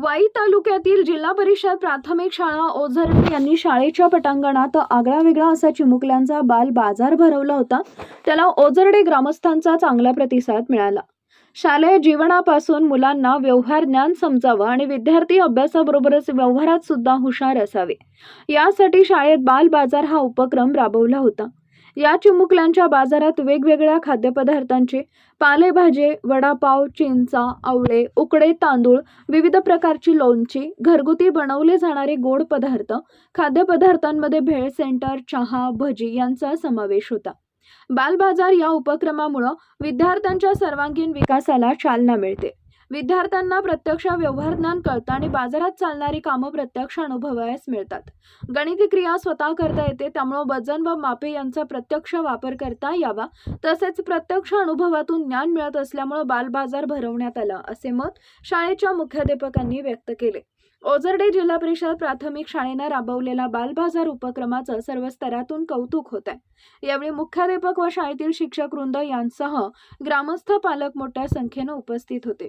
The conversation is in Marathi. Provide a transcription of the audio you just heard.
वाई तालुक्यातील जिल्हा परिषद प्राथमिक शाळा ओझरणे यांनी शाळेच्या पटांगणात आगळा वेगळा असा चिमुकल्यांचा बाल बाजार भरवला होता. त्याला ओझरडे ग्रामस्थांचा चांगला प्रतिसाद मिळाला. शालेय जीवनापासून मुलांना व्यवहार ज्ञान समजावं आणि विद्यार्थी अभ्यासाबरोबरच व्यवहारात सुद्धा हुशार असावे. यासाठी शाळेत बाल बाजार हा उपक्रम राबवला होता. या चिमुकल्यांच्या बाजारात वेगवेगळ्या खाद्यपदार्थांचे पालेभाजे वडापाव चिंचा आवळे उकडे तांदूळ विविध प्रकारची लोणची घरगुती बनवले जाणारे गोड पदार्थ खाद्यपदार्थांमध्ये भेळ सेंटर चहा भजी यांचा समावेश होता. बालबाजार या उपक्रमामुळं विद्यार्थ्यांच्या सर्वांगीण विकासाला चालना मिळते. विद्यार्थ्यांना प्रत्यक्ष व्यवहार ज्ञान कळतं आणि बाजारात चालणारी कामं प्रत्यक्ष अनुभवायस मिळतात. गणिती क्रिया स्वतः करता येते त्यामुळं वजन व मापे यांचा प्रत्यक्ष वापर करता यावा. तसेच प्रत्यक्ष अनुभवातून ज्ञान मिळत असल्यामुळं बालबाजार भरवण्यात आला असे मत शाळेच्या मुख्याध्यापकांनी व्यक्त केले. ओझरडे जिल्हा परिषद प्राथमिक शाळेनं राबवलेला बालबाजार उपक्रमाचं सर्व स्तरातून कौतुक होत आहे यावेळी मुख्याध्यापक व शाळेतील शिक्षक वृंद यांसह ग्रामस्थ पालक मोठ्या संख्येनं उपस्थित होते.